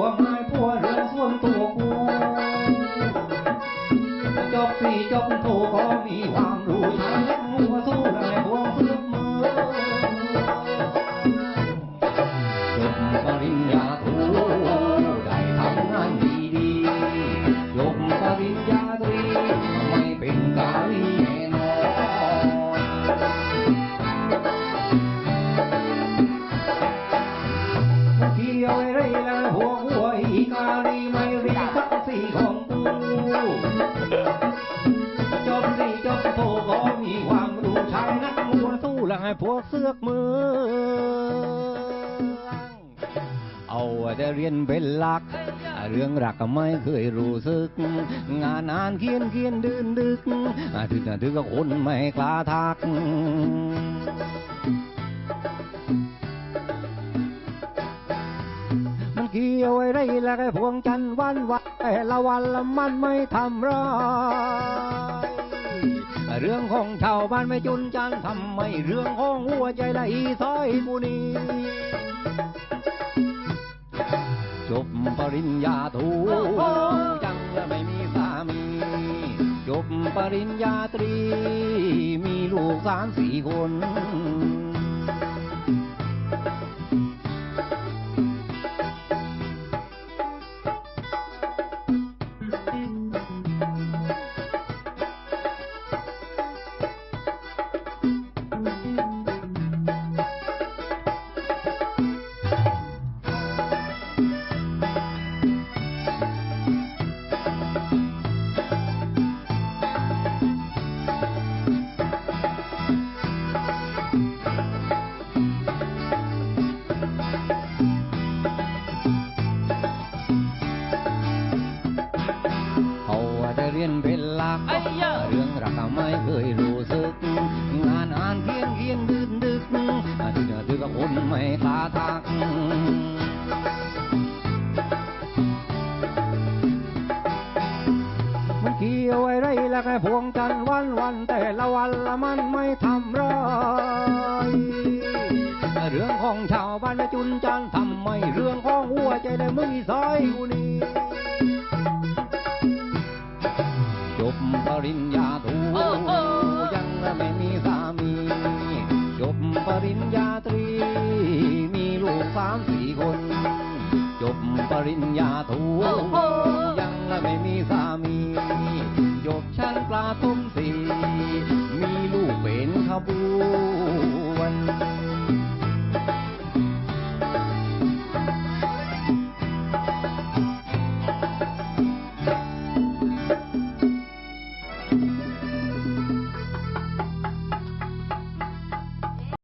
วกนายพวกเรื่องส่วนตัวกูจบสี่จบโทก็มีความรู้ชายเล็กมัวสู้ละไอ้พวกเสือมือจบปริญญา พวกเสือกมือ เอาแต่เรียนเป็นหลัก เรื่องรักก็ไม่เคยรู้สึก งานอ่านเขียนเขียนดืนดึกถึงถึงก็คนไม่กล้าทักมันเกี่ยวอะไรละไอ้พวงจันทร์วันวันแต่ละวันละมันไม่ทำร้าย เรื่องของชาวบ้านไม่จุนจันทร์ทำไมเรื่องของหัวใจละอีซอยมูนีจบปริญญาโทยังและไม่มีสามีจบปริญญาตรี มีลูกสามสี่คน เคยรู้สึกงานอ่านเขียนเขียนดึกดึกถึงถึงกับคนไม่กล้าทักมันเกี่ยวอะไรและไอ้พวงจันวันวันแต่ละวันละมันไม่ทำร้ายเรื่องของชาวบ้านไม่จุนจันทร์ทำไมเรื่องของหัวใจได้มึงอีสายกูนี่ ปริญญาโทยังไม่มีสามี จบปริญญาตรี มีลูกสามสี่คน จบปริญญาโทยังไม่มีสามี จบชั้นปลาต้มสีมีลูกเป็นขบู